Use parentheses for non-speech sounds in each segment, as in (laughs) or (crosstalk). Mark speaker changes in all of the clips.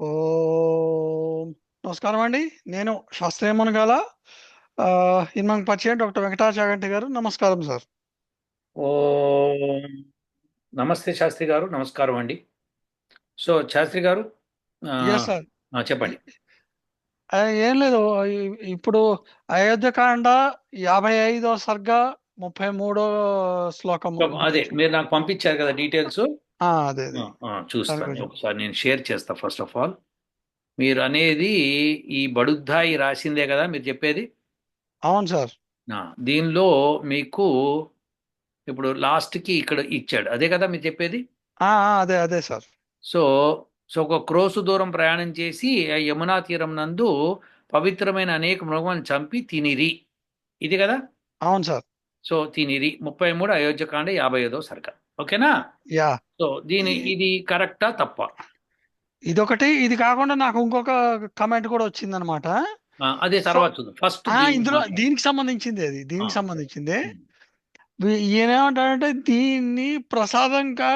Speaker 1: ఓం. నమస్కారం అండి. నేను శాస్త్రీయ మునగాల ఆ, ఇన్మంగ్ పరిచయం డాక్టర్ వెంకటాచాగంటి గారు. నమస్కారం సార్.
Speaker 2: ఓ. నమస్తే శాస్త్రి గారు. నమస్కారం అండి. సో శాస్త్రి గారు ఆ,
Speaker 1: ఎస్ సార్
Speaker 2: ఆ, చెప్పండి.
Speaker 1: ఆ, ఏం లేదు. ఇ- ఇప్పుడు అయోధ్యకాండ యాభై ఐదో సర్గ ముప్పై మూడో శ్లోకము.
Speaker 2: అదే మీరు నాకు పంపించారు కదా డీటెయిల్స్.
Speaker 1: అదే అదే.
Speaker 2: చూస్తాను. ఒకసారి నేను షేర్ చేస్తా ఫస్ట్ ఆఫ్ ఆల్. మీరు అనేది ఈ బడుద్దాయి రాసిందే కదా మీరు చెప్పేది?
Speaker 1: అవును సార్.
Speaker 2: దీనిలో మీకు ఇప్పుడు లాస్ట్కి ఇక్కడ ఇచ్చాడు. అదే కదా మీరు చెప్పేది?
Speaker 1: అదే అదే సార్.
Speaker 2: సో సో ఒక క్రోసు దూరం ప్రయాణం చేసి ఆ యమునా తీరం నందు పవిత్రమైన అనేక మృగములను చంపి తినిరి. ఇది కదా?
Speaker 1: అవును సార్.
Speaker 2: సో తినిరి. ముప్పై మూడు అయోధ్యకాండ యాభై ఐదో సర్గ. ఓకేనా?
Speaker 1: యా.
Speaker 2: సో దీని ఇది కరెక్టా తప్ప?
Speaker 1: ఇదొకటి ఇది కాకుండా నాకు ఇంకొక కమెంట్ కూడా వచ్చిందనమాట.
Speaker 2: ఆ, అదే తర్వాత ఫస్ట్
Speaker 1: ఇందులో దీనికి సంబంధించింది అది దీనికి సంబంధించింది. ఈయన ఏమంటాడంటే దీన్ని ప్రసాదంగా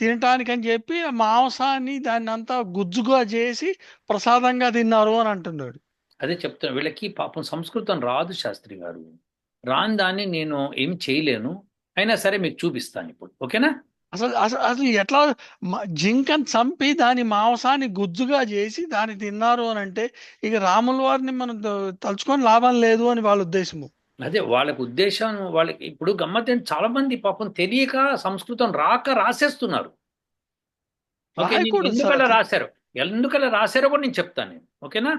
Speaker 1: తినటానికి అని చెప్పి మాంసాన్ని దాన్ని అంతా గుజ్జుగా చేసి ప్రసాదంగా తిన్నారు అని అంటున్నాడు.
Speaker 2: అదే చెప్తాను వీళ్ళకి పాపం సంస్కృతం రాదు శాస్త్రి గారు. రాని దాన్ని నేను ఏం చేయలేను. అయినా సరే మీకు చూపిస్తాను ఇప్పుడు. ఓకేనా?
Speaker 1: అసలు అసలు అసలు ఎట్లా జింకని చంపి దాని మాంసాన్ని గుజ్జుగా చేసి దాన్ని తిన్నారు అని అంటే ఇక రాముల వారిని మనం తలుచుకొని లాభం లేదు అని వాళ్ళ ఉద్దేశము.
Speaker 2: అదే వాళ్ళకి ఉద్దేశం వాళ్ళకి ఇప్పుడు గమ్మత్ ఏంటి, చాలా మంది పాపం తెలియక సంస్కృతం రాక రాసేస్తున్నారు. ఎందుకలా. రాశారు ఎందుకలా రాశారో కూడా నేను చెప్తాను నేను. ఓకేనా?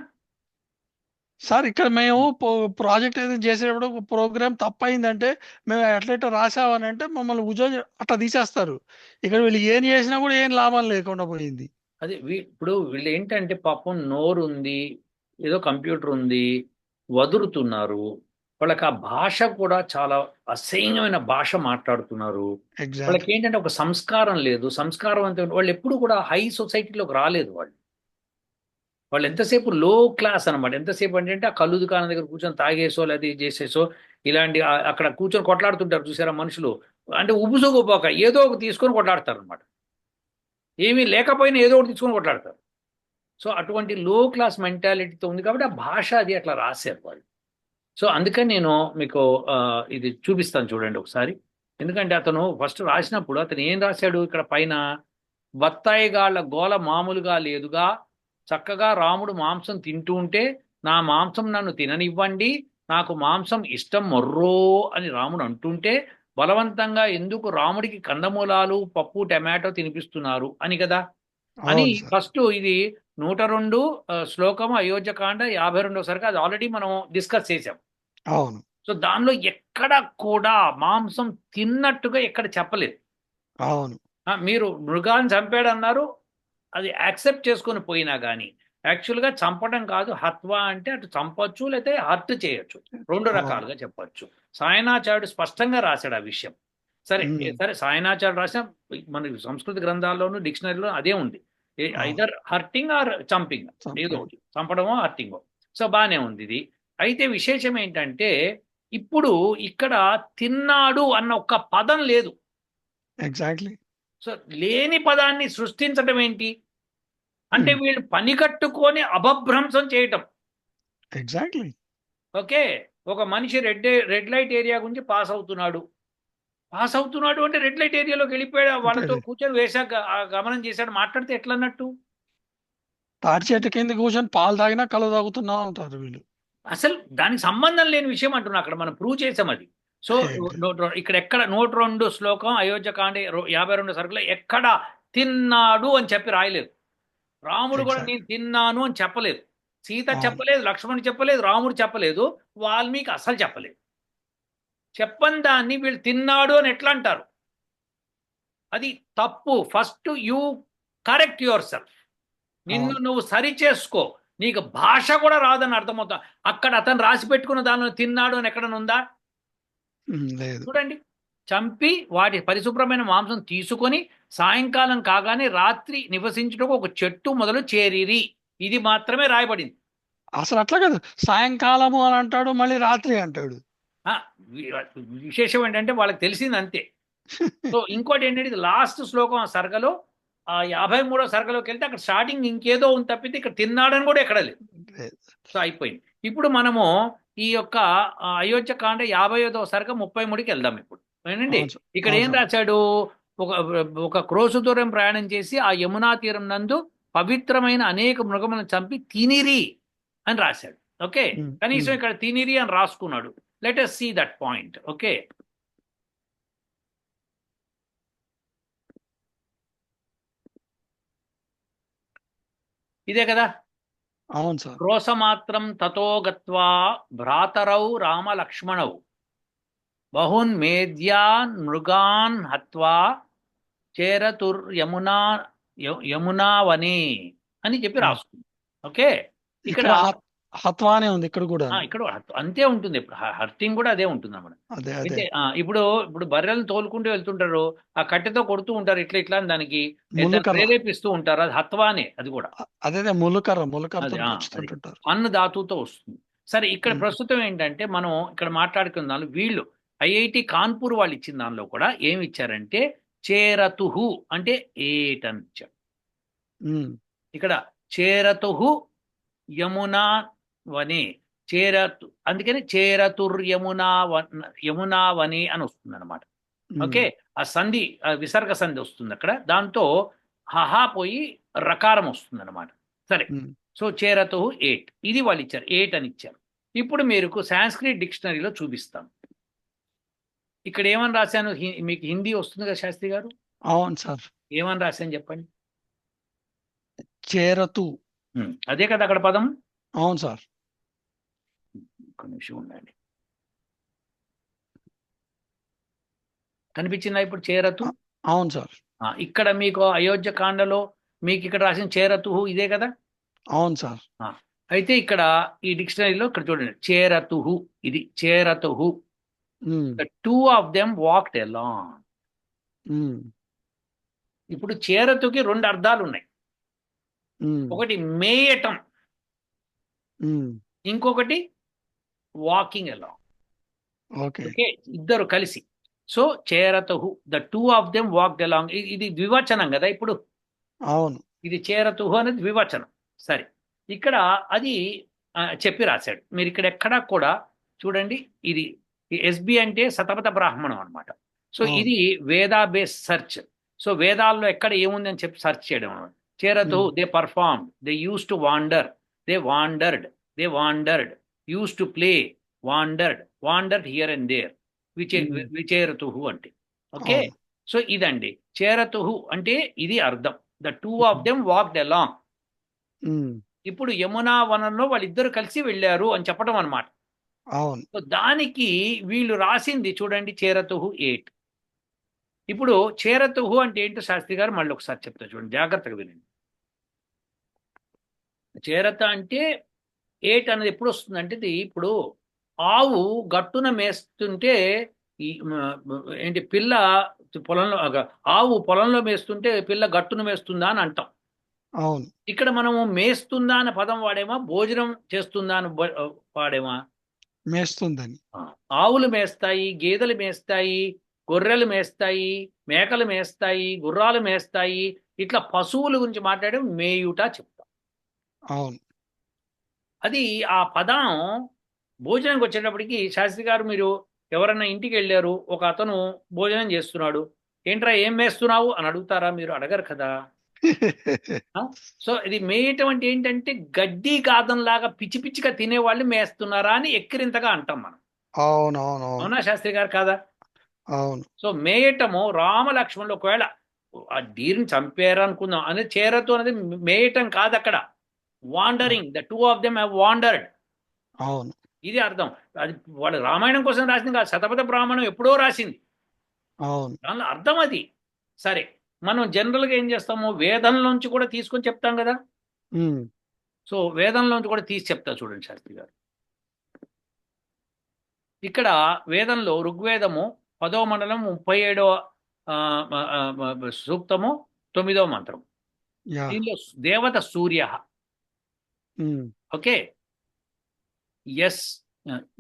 Speaker 1: సార్ ఇక్కడ మేము ప్రాజెక్ట్ ఏదైనా చేసేటప్పుడు ఒక ప్రోగ్రామ్ తప్పైందంటే మేము ఎట్లయితే రాసామని అంటే మమ్మల్ని ఉద్యోగం అట్లా తీసేస్తారు. ఇక్కడ వీళ్ళు ఏం చేసినా కూడా ఏం లాభం లేకుండా పోయింది.
Speaker 2: అదే వీ- ఇప్పుడు వీళ్ళు ఏంటంటే పాపం నోరు ఉంది ఏదో కంప్యూటర్ ఉంది వదులుతున్నారు వాళ్ళకి ఆ భాష కూడా చాలా అసహ్యమైన భాష మాట్లాడుతున్నారు.
Speaker 1: ఎగ్జాక్ట్
Speaker 2: వాళ్ళకి ఏంటంటే ఒక సంస్కారం లేదు. సంస్కారం అంటే వాళ్ళు ఎప్పుడు కూడా హై సొసైటీలోకి రాలేదు వాళ్ళు. వాళ్ళు ఎంతసేపు లో క్లాస్ అనమాట ఎంతసేపు అంటే ఆ కళ్ళు దుకాణం దగ్గర కూర్చొని తాగేసో లేదా చేసేసో ఇలాంటి అక్కడ కూర్చొని కొట్లాడుతుంటారు చూసారా మనుషులు? అంటే ఉబుసోగోపోక ఏదో ఒకటి తీసుకొని కొట్లాడతారు అనమాట ఏమీ లేకపోయినా ఏదో ఒకటి తీసుకొని కొట్లాడతారు. సో అటువంటి లో క్లాస్ మెంటాలిటీతో ఉంది కాబట్టి ఆ భాష అది అట్లా రాశారు వాళ్ళు. సో అందుకని నేను మీకు ఇది చూపిస్తాను చూడండి ఒకసారి. ఎందుకంటే అతను ఫస్ట్ రాసినప్పుడు అతను ఏం రాశాడు? ఇక్కడ పైన బత్తాయిగాళ్ళ గోల మామూలుగా లేదుగా చక్కగా రాముడు మాంసం తింటూ ఉంటే నా మాంసం నన్ను తిననివ్వండి నాకు మాంసం ఇష్టం మొర్రో అని రాముడు అంటుంటే బలవంతంగా ఎందుకు రాముడికి కందమూలాలు పప్పు టమాటో తినిపిస్తున్నారు అని కదా? అని ఫస్ట్ ఇది నూట రెండు శ్లోకం అయోధ్యకాండ యాభై రెండో సరికి అది ఆల్రెడీ మనం డిస్కస్ చేసాం
Speaker 1: అవును.
Speaker 2: సో దానిలో ఎక్కడ కూడా మాంసం తిన్నట్టుగా ఎక్కడ చెప్పలేదు.
Speaker 1: అవును.
Speaker 2: మీరు మృగాన్ని చంపాడు అన్నారు అది యాక్సెప్ట్ చేసుకొని పోయినా కానీ యాక్చువల్గా చంపడం కాదు హత్వా అంటే అటు చంపొచ్చు లేకపోతే హర్ట్ చేయొచ్చు. రెండు. రకాలుగా చెప్పొచ్చు. సాయనాచార్యుడు స్పష్టంగా రాశాడు ఆ విషయం. సరే సరే సాయనాచార్యుడు రాసిన మన సంస్కృత గ్రంథాల్లోనూ డిక్షనరీలో అదే ఉంది. ఐదర్ హర్టింగ్ ఆర్ చంపింగ్. ఏదో ఒకటి. చంపడమో హర్టింగో సో బాగానే ఉంది ఇది. అయితే విశేషం ఏంటంటే ఇప్పుడు ఇక్కడ తిన్నాడు అన్న ఒక్క పదం లేదు.
Speaker 1: ఎగ్జాక్ట్లీ
Speaker 2: సో లేని పదాన్ని సృష్టించడం ఏంటి? అంటే
Speaker 1: Hmm.
Speaker 2: వీళ్ళు పని కట్టుకొని అపభ్రంశం చేయటం.
Speaker 1: ఎగ్జాక్ట్లీ
Speaker 2: ఓకే ఒక మనిషి రెడ్ రెడ్ లైట్ ఏరియా గురించి పాస్ అవుతున్నాడు. పాస్ అవుతున్నాడు అంటే రెడ్ లైట్ ఏరియాలోకి వెళ్ళిపోయాడు వాళ్ళతో. కూర్చొని వేశాక గమనం చేశాడు మాట్లాడితే ఎట్లా అన్నట్టు
Speaker 1: తాటి చెట్టు కింద కూర్చొని పాలు తాగినా కళ్ళు తాగుతున్నా ఉంటారు వీళ్ళు.
Speaker 2: అసలు దానికి సంబంధం లేని విషయం అంటున్నా అక్కడ మనం ప్రూవ్ చేసాం అది. సో ఇక్కడ ఎక్కడ నూట రెండు శ్లోకం అయోధ్యకాండ రో- యాభై రెండు సరుకులో ఎక్కడ తిన్నాడు అని చెప్పి రాయలేదు. రాముడు కూడా. నేను తిన్నాను అని చెప్పలేదు. సీత. చెప్పలేదు లక్ష్మణుడు చెప్పలేదు రాముడు చెప్పలేదు వాల్మీకి అసలు చెప్పలేదు. చెప్పని దాన్ని వీళ్ళు తిన్నాడు అని ఎట్లా అంటారు? అది తప్పు. First you correct your self. నిన్ను. నువ్వు సరి చేసుకో. నీకు భాష కూడా రాదని అర్థమవుతా. అక్కడ అతను రాసి పెట్టుకున్న దానిలో తిన్నాడు అని ఎక్కడ ఉందా?
Speaker 1: ఉమ్, లేదు.
Speaker 2: చూడండి. చంపి వాటి పరిశుభ్రమైన మాంసం తీసుకొని సాయంకాలం కాగానే రాత్రి నివసించుటకు ఒక చెట్టు మొదలు చేరిరి. ఇది మాత్రమే రాయబడింది.
Speaker 1: అసలు అట్లా కాదు. సాయంకాలము అని అంటాడు మళ్ళీ రాత్రి అంటాడు.
Speaker 2: విశేషం ఏంటంటే వాళ్ళకి తెలిసింది అంతే. సో ఇంకోటి ఏంటంటే లాస్ట్ శ్లోకం ఆ సర్గలో. ఆ యాభై మూడో సర్గలోకి వెళ్తే అక్కడ స్టార్టింగ్ ఇంకేదో ఉంది తప్పితే ఇక్కడ తిన్నాడని కూడా ఎక్కడ లేదు. సో అయిపోయింది. ఇప్పుడు మనము ఈ యొక్క అయోధ్య కాండ యాభై ఐదో సర్గ ముప్పై మూడుకి వెళ్దాం ఇప్పుడు.
Speaker 1: సార్.
Speaker 2: ఇక్కడ ఏం. రాశాడు? ఒక ఒక క్రోసు దూరం ప్రయాణం చేసి ఆ యమునా తీరం నందు పవిత్రమైన అనేక మృగములను చంపి తినిరి అని రాశాడు. ఓకే? కనీసం. ఇక్కడ తినిరి అని రాసుకున్నాడు. Let us see that point okay? ఇదే కదా?
Speaker 1: అవును సార్.
Speaker 2: క్రోశమాత్రం తతో గత్వా భ్రాతరౌ రామలక్ష్మణౌ. బహున్ మేధ్యాన్ మృగాన్ హత్వా చేరతుర్ యమునా య- యమునా వనే అని చెప్పి. రాసుకుంది ఓకే?
Speaker 1: ఇక్కడ
Speaker 2: ఇక్కడ
Speaker 1: హత్- హత్వానే ఉంది ఇక్కడ కూడా.
Speaker 2: ఇక్కడ అంతే ఉంటుంది. ఇప్పుడు హర్టింగ్ కూడా అదే ఉంటుంది అన్నమాట. అయితే ఇప్పుడు ఇప్పుడు బర్రెలను తోలుకుంటూ వెళ్తుంటారు. ఆ కట్టెతో కొడుతూ ఉంటారు ఇట్లా ఇట్లా అని దానికి ప్రేరేపిస్తూ ఉంటారు. అది హత్వానే అది కూడా.
Speaker 1: అదే
Speaker 2: ఆ,
Speaker 1: వచ్చుతుంటుంటారు
Speaker 2: అన్న ధాతువుతో వస్తుంది. సరే ఇక్కడ. ప్రస్తుతం ఏంటంటే మనం ఇక్కడ మాట్లాడుకున్న దానిలో వీళ్ళు ఐఐటి కాన్పూర్ వాళ్ళు ఇచ్చిన దానిలో కూడా ఏమి ఇచ్చారంటే చేరతుహు అంటే ఏట్ అని ఇచ్చారు ఇక్కడ చేరతుహు యమునా వనే చేరతు అందుకని చేరతుర్ యమునా వన్ యమునా వనే అని వస్తుంది అనమాట ఓకే ఆ సంధి విసర్గ సంధి వస్తుంది అక్కడ. దాంతో హహా పోయి రకారం వస్తుంది అనమాట సరే సో చేరతు ఎయిట్ ఇది వాళ్ళు ఇచ్చారు ఎయిట్ అని ఇచ్చారు. ఇప్పుడు మీరు సాంస్క్రిట్ డిక్షనరీలో చూపిస్తాను ఇక్కడ ఏమని రాశాను మీకు హిందీ వస్తుంది కదా శాస్త్రి గారు?
Speaker 1: అవును సార్.
Speaker 2: ఏమని రాశాను చెప్పండి?
Speaker 1: చేరతు.
Speaker 2: అదే కదా అక్కడ పదం?
Speaker 1: అవును సార్.
Speaker 2: ఒక నిమిషం ఉండండి. కనిపించిందా ఇప్పుడు చేరతు?
Speaker 1: అవును సార్.
Speaker 2: ఇక్కడ మీకు అయోధ్య కాండలో మీకు ఇక్కడ రాసిన చేరతు ఇదే కదా?
Speaker 1: అవును సార్.
Speaker 2: అయితే ఇక్కడ ఈ డిక్షనరీలో ఇక్కడ చూడండి. చేరతుహు. ఇది చేరతుహు. The two of them walked along ఇప్పుడు చేరతుకి రెండు అర్థాలు ఉన్నాయి.
Speaker 1: ఉమ్,
Speaker 2: ఒకటి మేయటం.
Speaker 1: ఉమ్,
Speaker 2: ఇంకొకటి వాకింగ్ ఎలాంగ్
Speaker 1: ఓకే
Speaker 2: ఇద్దరు కలిసి. So చేరతుహు the two of them walked along ఇది ద్వివచనం కదా ఇప్పుడు?
Speaker 1: అవును.
Speaker 2: ఇది చేరతుహు అనేది ద్వివచనం సరే. ఇక్కడ అది చెప్పి రాశాడు. మీరు ఇక్కడ ఎక్కడా కూడా చూడండి ఇది ఎస్బి అంటే శతపథ బ్రాహ్మణం అన్నమాట. సో. ఇది వేదా బేస్ సెర్చ్. సో వేదాల్లో ఎక్కడ ఏముంది అని చెప్పి సెర్చ్ చేయడం అన్నమాట చేరతు
Speaker 1: Hmm.
Speaker 2: They perform they use to wander they wandered they wandered use to play wandered wandered here and there విచే. విచేరతుహు అంటే. ఓకే. సో ఇదండి. చేరతుహు అంటే ఇది అర్థం. The two of them walked along ఇప్పుడు యమునా వనంలో వాళ్ళిద్దరు కలిసి వెళ్ళారు అని చెప్పడం అన్నమాట.
Speaker 1: అవును.
Speaker 2: దానికి వీళ్ళు రాసింది చూడండి చేరతుహు ఎయిట్ ఇప్పుడు చేరతుహు అంటే ఏంటో శాస్త్రి గారు మళ్ళీ ఒకసారి చెప్తా చూడండి జాగ్రత్తగా వినండి. చేరత అంటే ఏట్ అనేది ఎప్పుడు వస్తుంది అంటే ఇది ఇప్పుడు ఆవు గట్టున మేస్తుంటే ఏంటి పిల్ల పొలంలో ఆవు పొలంలో మేస్తుంటే పిల్ల గట్టున మేస్తుందా అని అంటాం.
Speaker 1: అవును.
Speaker 2: ఇక్కడ మనము మేస్తుందా అనే పదం వాడేమా భోజనం చేస్తుందా అని వాడేమా?
Speaker 1: మేస్తుందని.
Speaker 2: ఆవులు మేస్తాయి గేదెలు మేస్తాయి గొర్రెలు మేస్తాయి మేకలు మేస్తాయి గుర్రాలు మేస్తాయి ఇట్లా పశువుల గురించి మాట్లాడే మేయుట చెప్తాం.
Speaker 1: అవును.
Speaker 2: అది ఆ పదం భోజనానికి వచ్చేటప్పటికి శాస్త్రి గారు మీరు ఎవరన్నా ఇంటికి వెళ్ళారు ఒక అతను భోజనం చేస్తున్నాడు ఏంట్రా ఏం మేస్తున్నావు? అని అడుగుతారా మీరు? అడగరు కదా. (laughs) సో ఇది మేయటం అంటే ఏంటంటే గడ్డి గాదంలాగా పిచ్చి పిచ్చిగా తినేవాళ్ళు మేస్తున్నారా అని ఎక్కిరింతగా అంటాం మనం.
Speaker 1: అవును అవును
Speaker 2: శాస్త్రి గారు కాదా?
Speaker 1: అవును.
Speaker 2: సో మేయటము రామ లక్ష్మణులు ఒకవేళ ఆ డీర్ని చంపారు అనుకుందాం అనేది చేరతు అనేది మేయటం కాదు అక్కడ. Wandering the two of them have wandered
Speaker 1: అవును.
Speaker 2: ఇది అర్థం. అది వాళ్ళు రామాయణం కోసం రాసింది కాదు శతపథ బ్రాహ్మణం ఎప్పుడో రాసింది.
Speaker 1: అవును.
Speaker 2: దానిలో అర్థం అది. సరే మనం జనరల్గా ఏం చేస్తాము వేదం నుంచి కూడా తీసుకొని చెప్తాం కదా. సో వేదంలోంచి కూడా తీసి చెప్తా చూడండి శాస్త్రి గారు. ఇక్కడ వేదంలో ఋగ్వేదము పదో మండలం ముప్పై ఆ, సూక్తము తొమ్మిదవ మంత్రం. దీనిలో దేవత సూర్య. ఓకే? ఎస్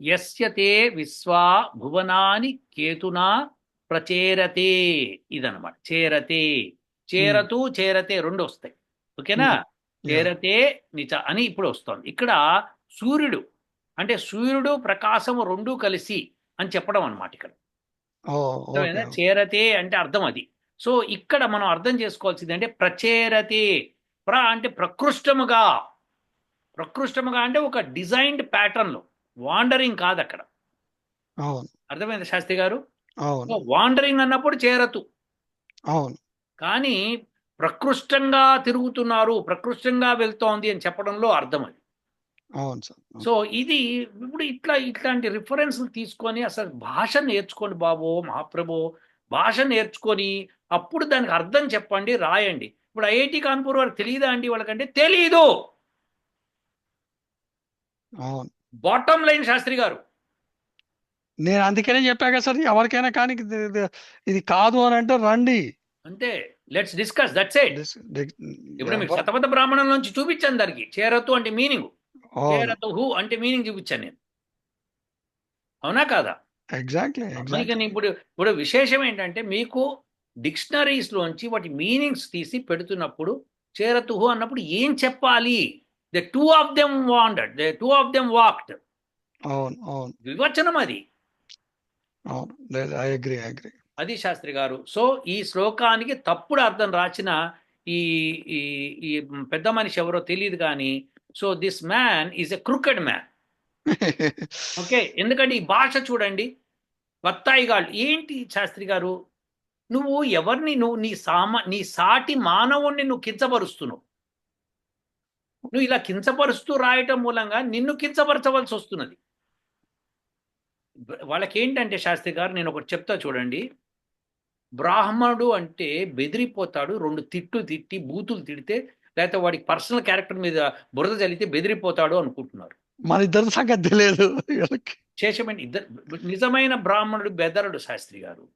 Speaker 2: యస్య తే విశ్వా భువనాని కేతునా ప్రచేరతే ఇదనమాట చేరతే చేరతూ చేరతే రెండు వస్తాయి. ఓకేనా. చేరతే నిచ అని ఇప్పుడు వస్తుంది. ఇక్కడ సూర్యుడు అంటే సూర్యుడు ప్రకాశము రెండు కలిసి అని చెప్పడం అన్నమాట ఇక్కడ. చేరతే అంటే అర్థం అది. సో ఇక్కడ మనం అర్థం చేసుకోవాల్సింది అంటే ప్రచేరతే ప్ర అంటే ప్రకృష్టముగా. ప్రకృష్టముగా అంటే ఒక డిజైన్డ్ ప్యాటర్న్లో వాండరింగ్ కాదు అక్కడ అర్థమైంది శాస్త్రి గారు? వాండరింగ్ అన్నప్పుడు చేరతు
Speaker 1: అవును.
Speaker 2: కానీ ప్రకృష్టంగా తిరుగుతున్నారు ప్రకృష్టంగా వెళ్తోంది అని చెప్పడంలో అర్థం అది.
Speaker 1: అవును సార్.
Speaker 2: సో ఇది ఇప్పుడు ఇట్లా ఇట్లాంటి రిఫరెన్స్లు తీసుకొని అసలు భాష నేర్చుకోండి బాబు మహాప్రభు. భాష నేర్చుకొని అప్పుడు దానికి అర్థం చెప్పండి రాయండి. ఇప్పుడు ఐఐటి కాన్పూర్ వారికి తెలియదా అండి వాళ్ళకంటే? తెలీదు. బాటమ్ లైన్ శాస్త్రి గారు.
Speaker 1: నేను అందుకనే చెప్పా కదా సార్ ఎవరికైనా కానీ ఇది- కాదు అని అంటే రండి.
Speaker 2: అంతే. లెట్స్ డిస్కస్ దట్స్ ఇట్ ఇప్పుడు మీకు శతపథ బ్రాహ్మణం నుంచి చూపించాను దానికి. చేరతు అంటే మీనింగ్ చేరతు హు అంటే మీనింగ్ చూపించాను నేను. అవునా కాదా?
Speaker 1: ఎగ్జాక్ట్లీ
Speaker 2: అందుకని ఇప్పుడు ఇప్పుడు విశేషం ఏంటంటే మీకు డిక్షనరీస్ లోంచి వాటి మీనింగ్స్ తీసి పెడుతున్నప్పుడు చేరతుహు అన్నప్పుడు ఏం చెప్పాలి? The two of them wandered the two of them walked
Speaker 1: అవును అవును.
Speaker 2: వివచనం అది.
Speaker 1: ఐ అగ్రి ఐ అగ్రి
Speaker 2: అది శాస్త్రి గారు. సో ఈ శ్లోకానికి తప్పుడు అర్థం రాసిన ఈ ఈ పెద్ద మనిషి ఎవరో తెలియదు కానీ so this man is a crooked man okay ఎందుకంటే ఈ భాష చూడండి వత్తాయిగాళ్ళు ఏంటి శాస్త్రి గారు? నువ్వు ఎవరిని నువ్వు నీ సామ నీ సాటి మానవుణ్ణి నువ్వు కించపరుస్తున్నావు. నువ్వు ఇలా కించపరుస్తూ రాయటం మూలంగా నిన్ను కించపరచవలసి వస్తున్నది. వాళ్ళకి ఏంటంటే శాస్త్రి గారు నేను ఒకటి చెప్తా చూడండి. బ్రాహ్మణుడు అంటే బెదిరిపోతాడు రెండు తిట్టు తిట్టి బూతులు తిడితే లేకపోతే వాడికి పర్సనల్ క్యారెక్టర్ మీద బురద చల్లితే బెదిరిపోతాడు అనుకుంటున్నారు.
Speaker 1: మన ఇద్దరి సంగతి తెలియదు.
Speaker 2: శేషమైన ఇద్దరు నిజమైన బ్రాహ్మణుడు బెదరడు శాస్త్రి గారు.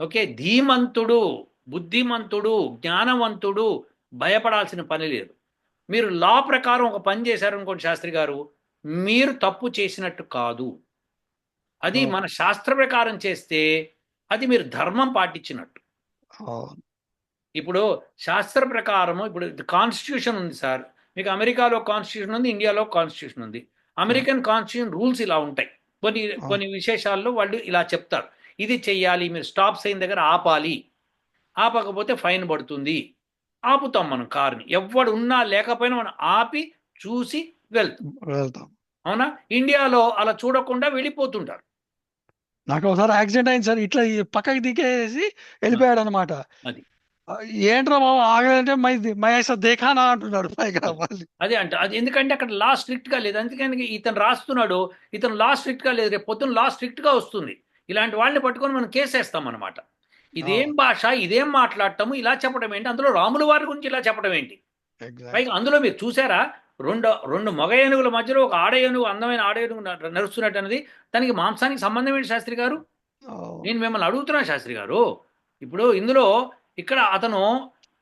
Speaker 2: ఓకే ధీమంతుడు బుద్ధిమంతుడు జ్ఞానవంతుడు భయపడాల్సిన పని లేదు. మీరు లా ప్రకారం ఒక పని చేశారనుకోండి శాస్త్రి గారు మీరు తప్పు చేసినట్టు కాదు. అది. మన శాస్త్ర ప్రకారం చేస్తే అది మీరు ధర్మం పాటించినట్టు. ఇప్పుడు శాస్త్ర ప్రకారము ఇప్పుడు కాన్స్టిట్యూషన్ ఉంది సార్. మీకు అమెరికాలో కాన్స్టిట్యూషన్ ఉంది ఇండియాలో కాన్స్టిట్యూషన్ ఉంది. అమెరికన్ కాన్స్టిట్యూషన్ రూల్స్ ఇలా ఉంటాయి. కొన్ని కొన్ని విశేషాల్లో వాళ్ళు ఇలా చెప్తారు. ఇది చెయ్యాలి మీరు స్టాప్ సైన్ దగ్గర ఆపాలి. ఆపకపోతే ఫైన్ పడుతుంది. ఆపుతాం మనం కార్ని. ఎవడు ఉన్నా లేకపోయినా మనం ఆపి చూసి వెళ్తాం.
Speaker 1: వెళ్తాం.
Speaker 2: అవునా? ఇండియాలో అలా చూడకుండా వెళ్ళిపోతుంటారు.
Speaker 1: నాకు ఒకసారి యాక్సిడెంట్ అయింది సార్. ఇట్లా పక్కకి దిగేసి వెళ్ళిపోయాడు అనమాట
Speaker 2: అది.
Speaker 1: ఏంట్రా బాబు ఆగలేదంటే మై మై దేఖానా అంటున్నాడు పైగా
Speaker 2: అదే. అంట అది ఎందుకంటే అక్కడ లా స్ట్రిక్ట్గా లేదు. అందుకని ఇతను రాస్తున్నాడు ఇతను లా స్ట్రిక్ట్గా లేదు. రేపు పొద్దున్న లా స్ట్రిక్ట్గా వస్తుంది. ఇలాంటి వాళ్ళని పట్టుకొని మనం కేసేస్తాం అనమాట ఇదేం భాష ఇదేం మాట్లాడటము ఇలా చెప్పడం ఏంటి? అందులో రాముల వారి గురించి ఇలా చెప్పడం ఏంటి? పైగా అందులో మీరు చూసారా? రెండు రెండు మగ ఏనుగుల మధ్యలో ఒక ఆడ ఏనుగు అందమైన ఆడ ఏనుగు నడుస్తున్నట్టు అనేది దానికి మాంసానికి సంబంధం ఏంటి శాస్త్రి గారు? నేను మిమ్మల్ని అడుగుతున్నా శాస్త్రి గారు. ఇప్పుడు ఇందులో ఇక్కడ అతను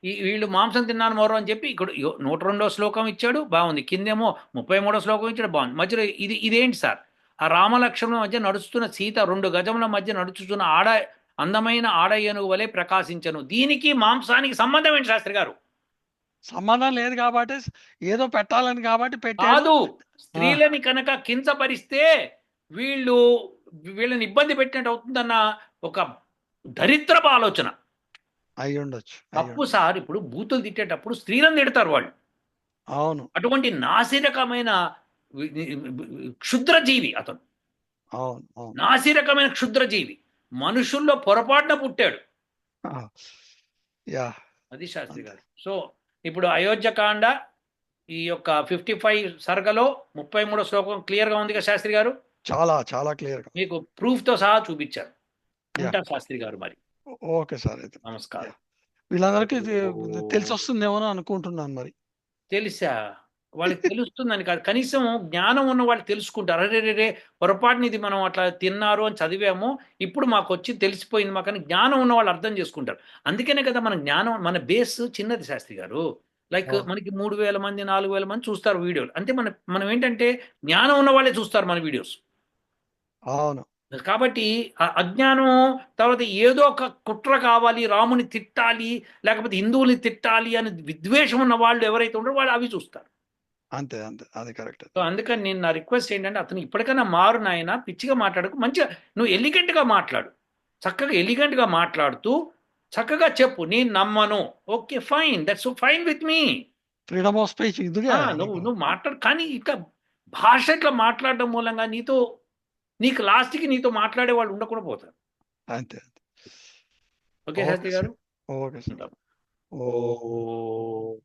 Speaker 2: ఈ వీళ్ళు మాంసం తిన్నాను మరో అని చెప్పి ఇక్కడ నూట రెండో శ్లోకం ఇచ్చాడు. బాగుంది. కిందేమో ముప్పై మూడో శ్లోకం ఇచ్చాడు. బాగుంది. మధ్యలో ఇది ఇదేంటి సార్? ఆ రామలక్ష్మణుల మధ్య నడుస్తున్న సీత రెండు గజముల మధ్య నడుచుతున్న ఆడ అందమైన ఆడ ఏనుగు వలె ప్రకాశించను. దీనికి మాంసానికి సంబంధం ఏంటి శాస్త్రి గారు.
Speaker 1: సంబంధం లేదు కాబట్టి ఏదో పెట్టాలని కాబట్టి పెట్టాడు.
Speaker 2: కాదు స్త్రీలని కనుక కించపరిస్తే వీళ్ళు వీళ్ళని ఇబ్బంది పెట్టినట్టు అవుతుందన్న ఒక దరిద్రపు ఆలోచన.
Speaker 1: అయి ఉండొచ్చు
Speaker 2: తప్పు. సార్ ఇప్పుడు బూతులు తిట్టేటప్పుడు స్త్రీలను తిడతారు వాళ్ళు.
Speaker 1: అవును.
Speaker 2: అటువంటి నాసిరకమైన వి- వి- క్షుద్ర జీవి అతను.
Speaker 1: అవును
Speaker 2: నాసిరకమైన క్షుద్ర జీవి మనుషుల్లో పొరపాటున పుట్టాడు.
Speaker 1: యా.
Speaker 2: అది శాస్త్రి గారు. సో ఇప్పుడు అయోధ్యకాండ ఈ యొక్క ఫిఫ్టీ ఫైవ్ సర్గలో ముప్పై మూడో శ్లోకం క్లియర్గా ఉంది కదా శాస్త్రి గారు?
Speaker 1: చాలా చాలా క్లియర్గా
Speaker 2: మీకు ప్రూఫ్తో సహా చూపించారు. ఉంటా శాస్త్రి గారు మరి.
Speaker 1: ఓకే సార్ అయితే.
Speaker 2: నమస్కారం.
Speaker 1: వీళ్ళందరికీ. తెలిసి వస్తుందేమో అని అనుకుంటున్నాను మరి.
Speaker 2: తెలుసా? వాళ్ళకి తెలుస్తుందని కాదు. కనీసం జ్ఞానం ఉన్న వాళ్ళు తెలుసుకుంటారు. అరే రే రే పొరపాటుని ఇది మనం అట్లా తిన్నారు అని చదివాము ఇప్పుడు మాకు వచ్చి తెలిసిపోయింది మాకు జ్ఞానం ఉన్న వాళ్ళు అర్థం చేసుకుంటారు. అందుకనే కదా మన జ్ఞానం మన బేస్ చిన్నది శాస్త్రి గారు. లైక్. మనకి మూడు వేల మంది నాలుగు వేల మంది చూస్తారు వీడియోలు. అంటే మన మనం ఏంటంటే జ్ఞానం ఉన్న వాళ్ళే చూస్తారు మన వీడియోస్.
Speaker 1: అవును.
Speaker 2: కాబట్టి అజ్ఞానం తర్వాత ఏదో ఒక కుట్ర కావాలి రాముని తిట్టాలి లేకపోతే హిందువుల్ని తిట్టాలి అని విద్వేషం ఉన్న వాళ్ళు ఎవరైతే ఉంటారో వాళ్ళు అవి చూస్తారు.
Speaker 1: అంతే అంతే. అది కరెక్ట్.
Speaker 2: సో అందుకని నేను నా రిక్వెస్ట్ ఏంటంటే అతను ఇప్పటికైనా మారు నాయన పిచ్చిగా మాట్లాడకు. మంచిగా నువ్వు ఎలిగెంట్గా మాట్లాడు. చక్కగా ఎలిగెంట్గా మాట్లాడుతూ చక్కగా చెప్పు. నేను నమ్మను. Okay fine. That's fine with me.
Speaker 1: Freedom of speech
Speaker 2: నువ్వు నువ్వు మాట్లాడు. కానీ ఇట్లా భాష ఇట్లా మాట్లాడడం మూలంగా నీతో నీకు లాస్ట్కి నీతో మాట్లాడే వాళ్ళు ఉండకుండా పోతారు.
Speaker 1: అంతే
Speaker 2: ఓకే శాస్త్రి గారు.
Speaker 1: ఓకే ఓ